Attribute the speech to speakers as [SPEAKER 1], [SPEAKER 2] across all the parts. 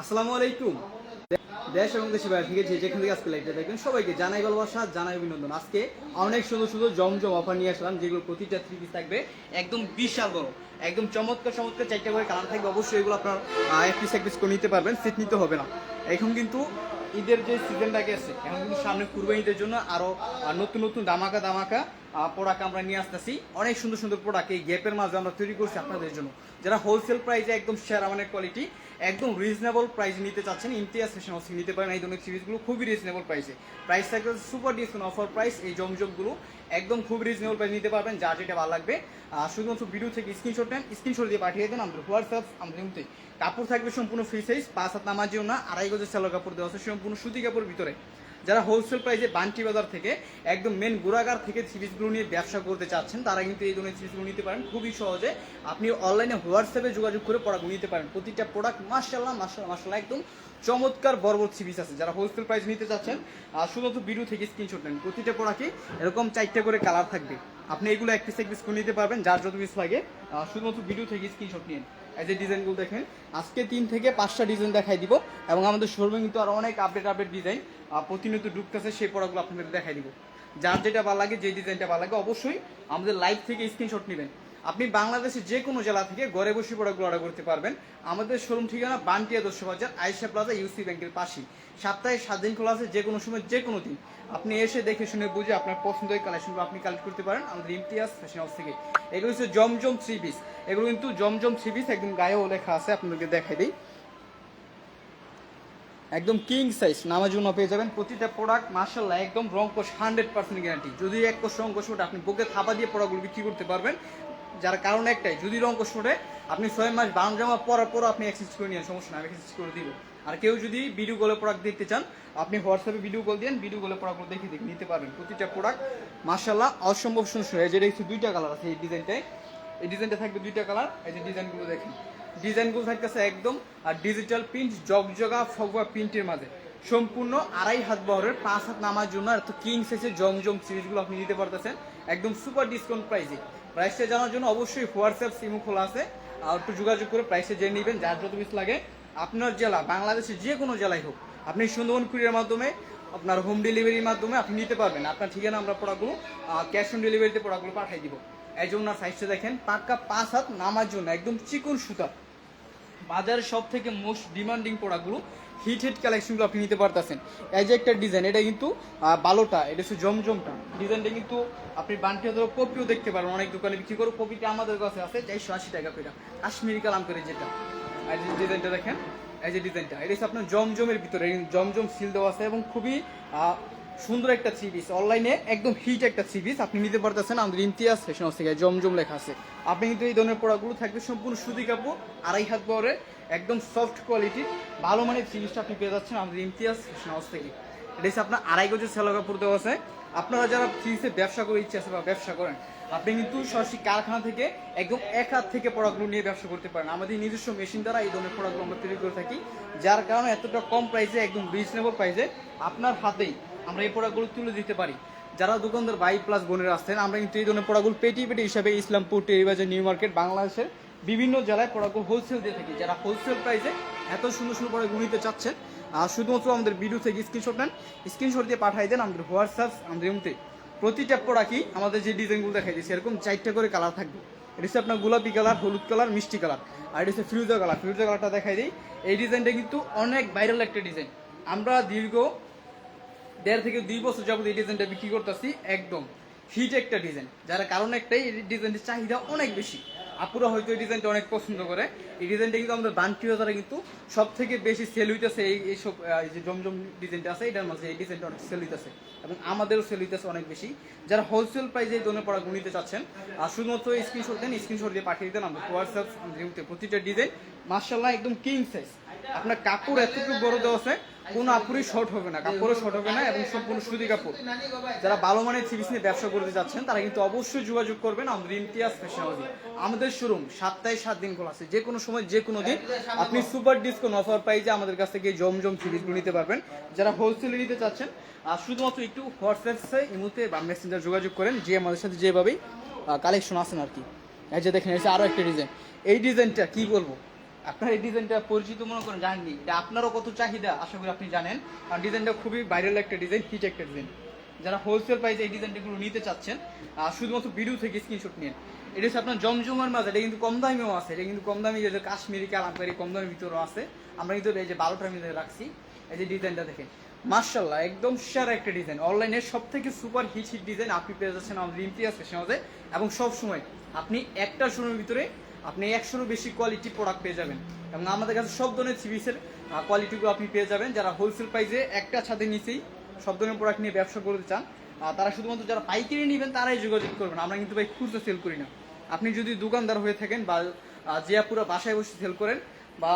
[SPEAKER 1] আসসালামু আলাইকুম। দেশ এবং দেশের বাইরে থেকে যেখান থেকে আজকে লাইভটা দেখবেন, সবাইকে জানাই ভালোবাসা, জানাই অভিনন্দন। আজকে অনেক সুন্দর সুন্দর জমজম অফার নিয়ে আসলাম, যেগুলো প্রতিটা থ্রি পিস থাকবে। একদম বিশাল বড়, একদম চমৎকার চমৎকার চারটা করে কালার থাকবে। অবশ্যই এগুলো আপনার এক পিস এক পিস করে নিতে পারবেন সেট নিতে হবে না। এখন কিন্তু ঈদের যে সিজনটা গেছে এখন কিন্তু সামনে কুরবানিদের জন্য আরও আহ, নতুন নতুন দামাকা দামাকা প্রোডাক্ট আমরা নিয়ে আসতেছি। অনেক সুন্দর সুন্দর প্রোডাক্ট এই গ্যাপের মাঝে আমরা তৈরি করছি আপনাদের জন্য। যারা হোলসেল প্রাইসে একদম সেরা মানের কোয়ালিটি একদম রিজনেবল প্রাইস নিতে চাচ্ছেন ইমতিয়াজ ফ্যাশন হাউস নিতে পারেন। এই ধরনের সিরিজগুলো খুবই রিজনেবল প্রাইসে প্রাইস থাকবে সুপার ডিসকাউন্ট অফার প্রাইস এই জমজমগুলো একদম খুব রিজনেবল প্রাইস নিতে পারবেন, যা যেটা ভালো লাগবে। আর শুধুমাত্র ভিডিও থেকে স্ক্রিনশট নেন স্ক্রিনশট দিয়ে পাঠিয়ে দেন আমাদের হোয়াটসঅ্যাপ আমাদের মধ্যে কাপড় থাকবে সম্পূর্ণ ফ্রি সাইজ পাঁচ হাত নামাজিও না আড়াই গজের সেলো কাপড় দেওয়া আছে, সম্পূর্ণ সুতি কাপড় ভিতরে। যারা হোলসেল প্রাইসে বান্টি বাজার থেকে একদম মেন গুড়াগার থেকে সিরিজগুলো নিয়ে ব্যবসা করতে চাচ্ছেন, তারা কিন্তু এই ধরনের সিরিজগুলো নিতে পারেন। খুবই সহজে আপনি অনলাইনে হোয়াটসঅ্যাপে যোগাযোগ করে প্রোডাক্ট নিতে পারেন। প্রতিটা প্রোডাক্ট মার্শাল্লাহ মার্শাল্লাহ মার্শাল্লাহ একদম চমৎকার বড় সিরিজ আছে। যারা হোলসেল প্রাইস নিতে চাচ্ছেন আর শুধুমাত্র ভিডিও থেকে স্ক্রিনশট নেন। প্রতিটা প্রোডাক্টে এরকম চারটে করে কালার থাকবে। আপনি এগুলো এক পিস এক পিস করে নিতে পারবেন, যার যত পিস লাগে। শুধুমাত্র ভিডিও থেকে স্ক্রিনশট নিন। এই যে ডিজাইনগুলো দেখেন, আজকে তিন থেকে পাঁচটা ডিজাইন দেখাই দিব এবং আমাদের শোরুমে কিন্তু আরও অনেক আপডেট আপডেট ডিজাইন প্রতিনিয়ত ঢুকতেছে, সেই পড়াগুলো আপনাদের দেখাই দিব। যার যেটা ভালো লাগে, যে ডিজাইনটা ভালো লাগে, অবশ্যই আমাদের লাইভ থেকে স্ক্রিনশট নেবেন। আপনি বাংলাদেশের যে কোনো জেলা থেকে ঘরে বসে প্রোডাক্টগুলো অর্ডার করতে পারবেন। আমাদের শোরুম ঠিকানা বান্টিয়া দর্শক বাজার, আয়েশা প্লাজা ইউসি ব্যাংকের পাশেই। সপ্তাহে সাত দিন খোলা আছে যে কোনো সময় যে কোনো দিন। আপনি এসে দেখে শুনে বুঝে আপনার পছন্দের কালেকশনগুলো আপনি কালেক্ট করতে পারেন আমাদের ইমতিয়াজ ফ্যাশন হাউস থেকে। এগুলো হচ্ছে জমজম থ্রি পিস এগুলো কিন্তু জমজম থ্রি পিস একদম গায়েও লেখা আছে, আপনাদেরকে দেখাই দিই। একদম কিং সাইজ নামার জন্য পেয়ে যাবেন। প্রতিটা প্রোডাক্ট মার্শাল্লাহ একদম রং কোষ হান্ড্রেড পার্সেন্ট গ্যারান্টি যদি এক কোষ রং কোষ ওঠে, আপনি বুকে থাপা দিয়ে প্রোডাক্টগুলো বিক্রি করতে পারবেন। যার কারণ একটাই, যদি রং কোষ ওঠে, আপনি ছয় মাস বান জামা পরার পর আপনি এক্সচেঞ্জ করে নিন সমস্যা না আমি এক্সচেঞ্জ করে দিব। আর কেউ যদি ভিডিও কলে প্রোডাক্ট দেখতে চান, আপনি হোয়াটসঅ্যাপে ভিডিও কল দেন ভিডিও কলে প্রোডাক্টগুলো দেখে দেখে নিতে পারবেন। প্রতিটা প্রোডাক্ট মার্শাল্লাহ অসম্ভব সুন্দর যেটা হচ্ছে দুইটা কালার আছে এই ডিজাইনটায় এই ডিজাইনটা থাকবে দুইটা কালার এই যে ডিজাইনগুলো দেখেন। ডিজাইনগুলো থাকতেছে একদম, আর ডিজিটাল প্রিন্ট জগজগা ফগবা প্রিন্টের মাঝে। সম্পূর্ণ আড়াই হাত বহরের, পাঁচ হাত নামার জন্য এত কিং সাইজের জমজম সিরিজগুলো আপনি নিতে পারতেছেন। একদম সুপার ডিসকাউন্ট প্রাইসে প্রাইসটা জানার জন্য অবশ্যই হোয়াটসঅ্যাপ সিমও খোলা আছে। আর একটু যোগাযোগ করে প্রাইসে জেনে নেবেন, যার যত পিস লাগে। আপনার জেলা, বাংলাদেশের যে কোনো জেলায় হোক, আপনি সুন্দরবন কুরিয়ার মাধ্যমে, আপনার হোম ডেলিভারির মাধ্যমে আপনি নিতে পারবেন। আপনার ঠিকানা আমরা প্রোডাক্টগুলো ক্যাশ অন ডেলিভারিতে প্রোডাক্টগুলো পাঠিয়ে দিব। এই জন্য সাইজটা দেখেন, পাক্কা পাঁচ হাত নামার জন্য, একদম চিকন সুতা। বাজারের সব থেকে মোস্ট ডিমান্ডিং প্রোডাক্টগুলো হিট হিট কালেকশনগুলো আপনি নিতে পারতেছেন। এই যে একটা ডিজাইন এটা কিন্তু বালোটা, এটা হচ্ছে জমজমটা। ডিজাইনটা কিন্তু আপনি বান্টি ধরো কপিও দেখতে পারেন অনেক দোকানে বিক্রি করো কপিটা আমাদের কাছে আছে চারশো আশি টাকা পেটা কাশ্মীরি কালাম করে যেটা। এই যে ডিজাইনটা দেখেন, এই যে ডিজাইনটা এটা হচ্ছে আপনার জমজমের ভিতরে, জমজম সিল দেওয়া আছে এবং খুবই সুন্দর একটা থ্রি পিস অনলাইনে একদম হিট একটা থ্রি পিস আপনি নিতে পারতেছেন, আমাদের ইমতিয়াজ ফ্যাশন হাউস থেকে জমজম লেখা আছে। আপনি কিন্তু এই ধরনের প্রোডাক্টগুলো থাকবে সম্পূর্ণ সুতি কাপড়, আড়াই হাত বহরে একদম সফট কোয়ালিটি ভালো মানের থ্রি পিসটা আপনি পেয়ে যাচ্ছেন আমাদের ইমতিয়াজ ফ্যাশন হাউস থেকে এটা হচ্ছে আপনার আড়াই গজের সেলো কাপড় দেওয়া আছে। আপনারা যারা ফ্রিজে ব্যবসা করে ইচ্ছে আছে বা ব্যবসা করেন, আপনি কিন্তু সরাসরি কারখানা থেকে একদম এক হাত থেকে প্রোডাক্টগুলো নিয়ে ব্যবসা করতে পারেন। আমাদের নিজস্ব মেশিন দ্বারা এই ধরনের প্রোডাক্টগুলো আমরা তৈরি করে থাকি, যার কারণে এতটা কম প্রাইসে একদম রিজনেবল প্রাইসে আপনার হাতেই আমরা এই প্রোডাক্টগুলো তুলে দিতে পারি। যারা দোকানদার বাই প্লাস বোনের আসছেন আমরা কিন্তু এই ধরনের প্রোডাক্টগুলো পেটি পেটি হিসাবে ইসলামপুর টেরিবাজার নিউ মার্কেট, বাংলাদেশের বিভিন্ন জেলায় প্রোডাক্টগুলো হোলসেল দিয়ে থাকি। যারা হোলসেল প্রাইসে এত সুন্দর সুন্দর প্রোডাক্টগুলো নিতে চাচ্ছেন আর শুধুমাত্র আমাদের ভিডিও থেকে স্ক্রিনশট নেন স্ক্রিনশট দিয়ে পাঠিয়ে দেন আমাদের হোয়াটসঅ্যাপ আমাদের এমতে প্রতিটা প্রোডাক্টই আমাদের যে ডিজাইনগুলো দেখাই দিয়েছে, এরকম চারটা করে কালার থাকবে। এটা হচ্ছে আপনার গোলাপি কালার হলুদ কালার মিষ্টি কালার আর এটা হচ্ছে ফিরোজা কালার ফিরোজা কালারটা দেখাই দিই। এই ডিজাইনটা কিন্তু অনেক ভাইরাল একটা ডিজাইন আমরা দীর্ঘ দেড় থেকে দুই বছর যাবত এই ডিজাইনটা বিক্রি করতেছি, একদম হিট একটা ডিজাইন যার কারণ একটাই এই ডিজাইনটির চাহিদা অনেক বেশি। আপুরা হয়তো এই ডিজাইনটা অনেক পছন্দ করে। এই ডিজাইনটা কিন্তু আমাদের বান্টি বাজারে কিন্তু সব থেকে বেশি সেল হইতেছে এই এইসব এই যে জমজম ডিজাইনটা আছে, এটার মাঝে এই ডিজাইনটা অনেক সেল হইতেছে এবং আমাদেরও সেল হইতেছে অনেক বেশি। যারা হোলসেল প্রাইসে এই ধরনের পড়া নিতে চাচ্ছেন আর শুধুমাত্র স্ক্রিনশট দেন স্ক্রিনশট দিয়ে পাঠিয়ে দেন আমাদের হোয়াটসঅ্যাপ প্রতিটা ডিজাইন মার্শাল্লাহ একদম কিং সাইজ আপনার কাপড় এতটুকু বড় দেওয়া আছে কোনো আপুরই শর্ট হবে না, কাপড়ও শর্ট হবে না এবং সম্পূর্ণ সুতি কাপড়। যারা ভালো মানের থ্রিপিস নিয়ে ব্যবসা করতে যাচ্ছেন, তারা কিন্তু অবশ্যই যোগাযোগ করবেন আমাদের ইমতিয়াজ হাউসে আমাদের শোরুম সাতটায় সাত দিন খোলা আছে, যে কোনো সময়, যে কোনো দিন। আপনি সুপার ডিসকাউন্ট অফার পাইজে আমাদের কাছ থেকে জমজম থ্রিপিসগুলো নিতে পারবেন। যারা হোলসেলে নিতে চাচ্ছেন আর শুধুমাত্র একটু হোয়াটসঅ্যাপে ইমুতে বা মেসেঞ্জার যোগাযোগ করেন, যে আমাদের সাথে যেভাবেই কালেকশন আসেন আর কি। এই যে দেখেন এসে আরও একটা ডিজাইন এই ডিজাইনটা কি বলব? আপনার এই ডিজাইনটা পরিচিত মনে করেন, জানেননি? এটা আপনারও কত চাহিদা, আশা করি আপনি জানেন। আর ডিজাইনটা খুবই ভাইরাল একটা ডিজাইন হিট একটা ডিজাইন যারা হোলসেল প্রাইসে এই ডিজাইনগুলো নিতে চাচ্ছেন শুধুমাত্র ভিডিও থেকে স্ক্রিনশট নিন এটা হচ্ছে আপনার জমজমার মাঝে এটা কিন্তু কম দামিও আছে, এটা কিন্তু কম দামি যে কাশ্মীরি কালামকারি কম দামের ভিতরেও আছে। আমরা কিন্তু এই যে বারোটার মধ্যে রাখছি, এই যে ডিজাইনটা দেখেন। মার্শাল্লাহ একদম সেরা একটা ডিজাইন অনলাইনে সব থেকে সুপার হিট হিট ডিজাইন আপনি পেয়ে যাচ্ছেন আমাদের ইমতিয়াজ ফ্যাশনাতে এবং সব সময় আপনি একটা শোরুমের ভিতরে আপনি একশোরও বেশি কোয়ালিটি প্রোডাক্ট পেয়ে যাবেন। এবং আমাদের কাছে সব ধরনের সিভিসের কোয়ালিটিগুলো আপনি পেয়ে যাবেন। যারা হোলসেল প্রাইসে একটা ছাদের নিচেই সব ধরনের প্রোডাক্ট নিয়ে ব্যবসা করতে চান তারা শুধুমাত্র যারা পাইকারি নেবেন তারাই যোগাযোগ করবেন। আমরা কিন্তু ভাই খুচরো সেল করি না। আপনি যদি দোকানদার হয়ে থাকেন বা আহ, যে পুরো বাসায় বসে সেল করেন বা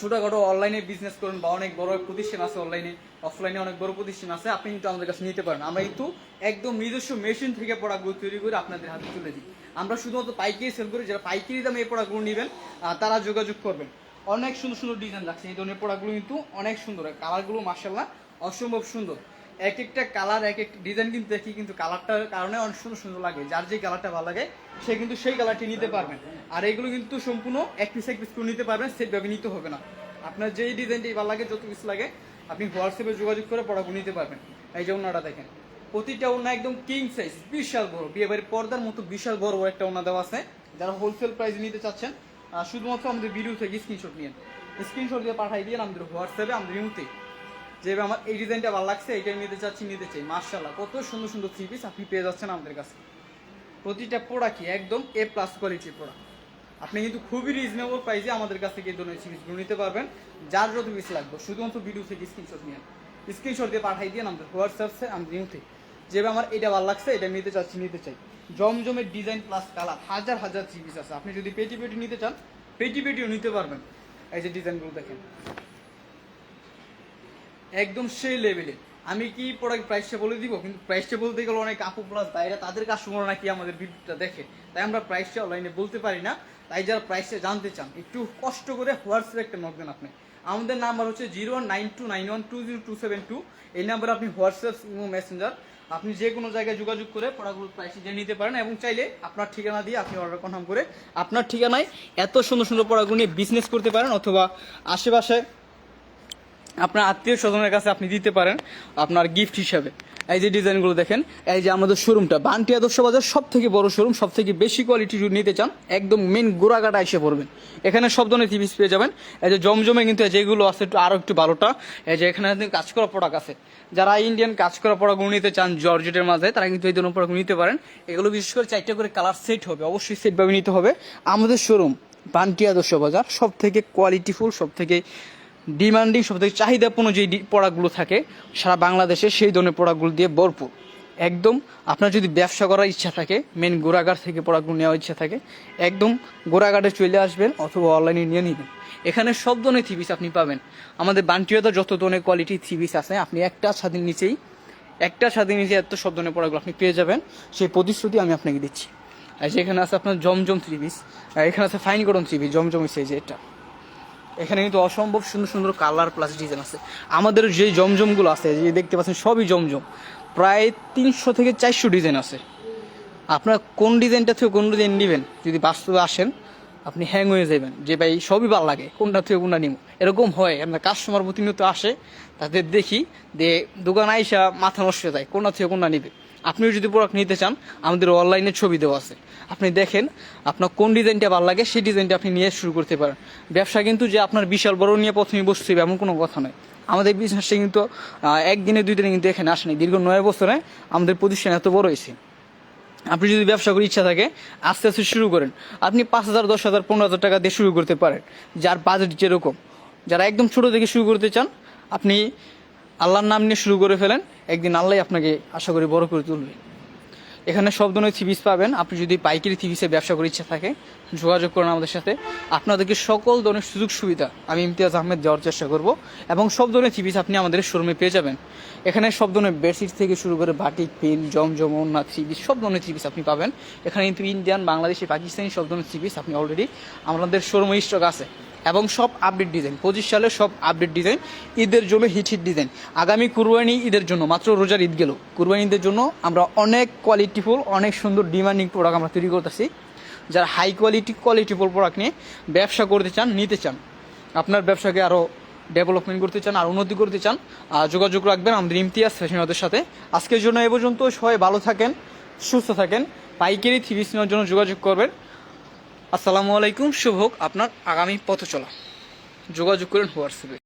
[SPEAKER 1] ছোটখাটো অনলাইনে বিজনেস করেন বা অনেক বড় প্রতিষ্ঠান আছে অনলাইনে অফলাইনে অনেক বড় প্রতিষ্ঠান আছে আপনি কিন্তু আমাদের কাছে নিতে পারেন। আমরা কিন্তু একদম নিজস্ব মেশিন থেকে প্রোডাক্টগুলো তৈরি করে আপনাদের হাতে তুলে দিই। আমরা শুধুমাত্র পাইকারি সেল করি, যারা পাইকারি দামে এই প্রোডাক্টগুলো নেবেন তারা যোগাযোগ করবেন। অনেক সুন্দর সুন্দর ডিজাইন রাখছে এই ধরনের প্রোডাক্টগুলো কিন্তু অনেক সুন্দর। কালারগুলো মার্শাল্লাহ অসম্ভব সুন্দর। এক একটা কালার এক এক ডিজাইন কিন্তু দেখি কিন্তু কালারটার কারণে অনেক সুন্দর সুন্দর লাগে। যার যে কালারটা ভালো লাগে, সে কিন্তু সেই কালারটি নিতে পারবেন আর এগুলো কিন্তু সম্পূর্ণ এক পিস এক পিস করে নিতে পারবেন সেটভাবে নিতে হবে না। আপনার যেই ডিজাইনটি ভালো লাগে, যত পিস লাগে, আপনি হোয়াটসঅ্যাপে যোগাযোগ করে পড়াগুলো নিতে পারবেন। এই যে ওনাটা দেখেন। প্রতিটা ওনা একদম কিং সাইজ বিশাল বড়। বিয়ে বাড়ির পর্দার মতো বিশাল বড় একটা ওনা দেওয়া আছে। যারা হোলসেল প্রাইস নিতে চাচ্ছেন শুধুমাত্র আমাদের ভিডিও থেকে স্ক্রিনশট নিন স্ক্রিনশট দিয়ে পাঠাই দিয়ে আমাদের হোয়াটসঅ্যাপে, আমাদের ইউতে যে আমার এই ডিজাইনটা ভালো লাগছে, এইটাই নিতে চাচ্ছি, নিতে চাই। মার্শাল্লাহ কত সুন্দর সুন্দর থ্রি পিস আপনি পেয়ে যাচ্ছেন আমাদের কাছে। প্রতিটা প্রোডাক্টই একদম এ প্লাস কোয়ালিটির প্রোডাক্ট আপনি কিন্তু খুবই রিজনেবল প্রাইসে আমাদের কাছ থেকে এই ধরনের সিরিজগুলো নিতে পারবেন। যার যত পিস লাগবে, শুধুমাত্র ভিডিও থেকে স্ক্রিনশট নিয়ে স্ক্রিনশট দিয়ে পাঠাই দিয়ে আমাদের হোয়াটসঅ্যাপে, আমাদের ইউতে যেভাবে আমার এটা ভালো লাগছে, এটা নিতে চাচ্ছি, নিতে চাই। জমজমের ডিজাইন প্লাস কালার হাজার হাজার পিস আছে। আপনি যদি পেটি পেটি নিতে চান, পেটি পেটিও নিতে পারবেন। এই যে ডিজাইনগুলো দেখেন। একদম সেই লেভেলে আমি কি প্রোডাক্ট প্রাইসটা বলে দিব? কিন্তু প্রাইসটা বলতে গেলে অনেক আপু প্লাস বাইরে তাদের কাস্টমার নাকি আমাদের ভিডিওটা দেখে। তাই আমরা প্রাইসটা অনলাইনে বলতে পারি না। তাই যারা প্রাইসটা জানতে চান, একটু কষ্ট করে হোয়াটসঅ্যাপে একটা নক দেন আপনি। আমাদের নাম্বার হচ্ছে zero nine two nine one two zero two seven two এই নাম্বারে আপনি হোয়াটসঅ্যাপ মেসেঞ্জার আপনি যে কোনো জায়গায় যোগাযোগ করে প্রোডাক্টগুলো প্রাইস জেনে নিতে পারেন এবং চাইলে আপনার ঠিকানা দিয়ে আপনি অর্ডার কনফার্ম করে আপনার ঠিকানায় এত সুন্দর সুন্দর প্রোডাক্টগুলো নিয়ে বিজনেস করতে পারেন অথবা আশেপাশে আপনার আত্মীয় স্বজনের কাছে আপনি দিতে পারেন আপনার গিফট হিসাবে। এই যে ডিজাইনগুলো দেখেন, এই যে আমাদের শোরুমটা বান্টি আদর্শ বাজার সব থেকে বড় শোরুম সব থেকে বেশি কোয়ালিটি নিতে চান, একদম মেন গোড়াগাটা এসে পড়বেন এখানে সব ধরনের টিভিস পেয়ে যাবেন। এই যে জমজমে কিন্তু যেগুলো আছে একটু আরও একটু ভালোটা, এই যে এখানে কাজ করা প্রোডাক্ট আছে। যারা ইন্ডিয়ান কাজ করা প্রোডাক্টগুলো নিতে চান জর্জেটের মাঝে, তারা কিন্তু এই ধরনের প্রোডাক্ট নিতে পারেন। এগুলো বিশেষ করে চারটা করে কালার সেট হবে, অবশ্যই সেটভাবে নিতে হবে। আমাদের শোরুম বান্টি আদর্শ বাজার সব থেকে কোয়ালিটিফুল সব থেকে ডিমান্ডিং সব থেকে চাহিদাপূর্ণ যে প্রোডাক্টগুলো থাকে, সারা বাংলাদেশে সেই ধরনের প্রোডাক্টগুলো দিয়ে ভরপুর। একদম আপনার যদি ব্যবসা করার ইচ্ছা থাকে মেন গোড়াঘাট থেকে প্রোডাক্টগুলো নেওয়ার ইচ্ছা থাকে, একদম গোড়াঘাটে চলে আসবেন অথবা অনলাইনে নিয়ে নেবেন। এখানে সব ধরনের থ্রিপিস আপনি পাবেন। আমাদের বান্টিয়াতে যত ধরনের কোয়ালিটি থ্রিপিস আছে, আপনি একটা ছাদের নিচেই, একটা ছাদের নিচে এত সব ধরনের প্রোডাক্টগুলো আপনি পেয়ে যাবেন। সেই প্রতিশ্রুতি আমি আপনাকে দিচ্ছি। আর যেখানে আছে আপনার জমজম থ্রিপিস আর এখানে আছে ফাইন গরম থ্রিপিস জমজম সেই যে এটা। এখানে কিন্তু অসম্ভব সুন্দর সুন্দর কালার প্লাস ডিজাইন আছে। আমাদের যে জমজমগুলো আছে যে দেখতে পাচ্ছেন সবই জমজম। প্রায় তিনশো থেকে চারশো ডিজাইন আছে। আপনার কোন ডিজাইনটা থেকে কোন ডিজাইন নেবেন, যদি বাস্তবে আসেন, আপনি হ্যাং হয়ে যাবেন। যে ভাই সবই ভালো লাগে, কোনটা থেকে কোনটা নিব। এরকম হয়, আপনার কাস্টমার প্রতিনিয়ত আসে, তাদের দেখি যে দোকান আইসা মাথা নষ্ট হয়ে যায়, কোনটা থেকে কোনটা নিবে। আপনিও যদি প্রোডাক্ট নিতে চান, আমাদের অনলাইনে ছবি দেওয়া আছে। আপনি দেখেন, আপনার কোন ডিজাইনটা ভালো লাগে, সেই ডিজাইনটা আপনি নিয়ে শুরু করতে পারেন। ব্যবসা কিন্তু যে আপনার বিশাল বড় নিয়ে প্রথমে বসতে হবে এমন কোনো কথা নয়। আমাদের বিজনেসটা কিন্তু একদিনে দুই দিনে কিন্তু এখানে আসেনি দীর্ঘ নয় বছরে আমাদের প্রতিষ্ঠান এত বড় হয়েছে। আপনি যদি ব্যবসা করার ইচ্ছা থাকে, আস্তে আস্তে শুরু করেন। আপনি পাঁচ হাজার, দশ হাজার, পনেরো হাজার টাকা দিয়ে শুরু করতে পারেন। যার বাজেট যেরকম। যারা একদম ছোটো থেকে শুরু করতে চান, আপনি আল্লাহর নাম নিয়ে শুরু করে ফেলেন একদিন আল্লাহ আপনাকে আশা করি বড় করে তুলবে। এখানে সব ধরনের থিবিস পাবেন। আপনি যদি পাইকারি থিবিসে ব্যবসা করার ইচ্ছা থাকে, যোগাযোগ করুন আমাদের সাথে। আপনাদেরকে সকল ধরনের সুযোগ সুবিধা আমি ইমতিয়াজ আহমেদ দেওয়ার চেষ্টা করব এবং সব ধরনের থিবিস আপনি আমাদের শোরুমে পেয়ে যাবেন। এখানে সব ধরনের বেডশিট থেকে শুরু করে বাটিক পেন জমজম ওন্না থ্রিবিস সব ধরনের থ্রিবিস আপনি পাবেন। এখানে কিন্তু ইন্ডিয়ান বাংলাদেশি, পাকিস্তানি সব ধরনের থ্রিবিস আপনি অলরেডি আমাদের শোরুমে স্টক আছে এবং সব আপডেট ডিজাইন পঁচিশ সালে সব আপডেট ডিজাইন ঈদের জন্য হিট হিট ডিজাইন আগামী কুরবানি ঈদের জন্য, মাত্র রোজার ঈদ গেল। কুরবানি ঈদের জন্য আমরা অনেক কোয়ালিটিফুল অনেক সুন্দর ডিমান্ডিং প্রোডাক্ট আমরা তৈরি করতেছি। যারা হাই কোয়ালিটি কোয়ালিটিফুল প্রোডাক্ট নিয়ে ব্যবসা করতে চান, নিতে চান, আপনার ব্যবসাকে আরও ডেভেলপমেন্ট করতে চান, আর উন্নতি করতে চান যোগাযোগ রাখবেন আমাদের ইমতিয়াজ ফ্যাশনাদের সাথে। আজকের জন্য এ পর্যন্ত, সবাই ভালো থাকেন, সুস্থ থাকেন, পাইকারি থ্রি নেওয়ার জন্য যোগাযোগ করবেন। আসসালামু আলাইকুম, শুভ হোক আপনার আগামী পথ চলা যোগাযোগ করেন হোয়াটসঅ্যাপে।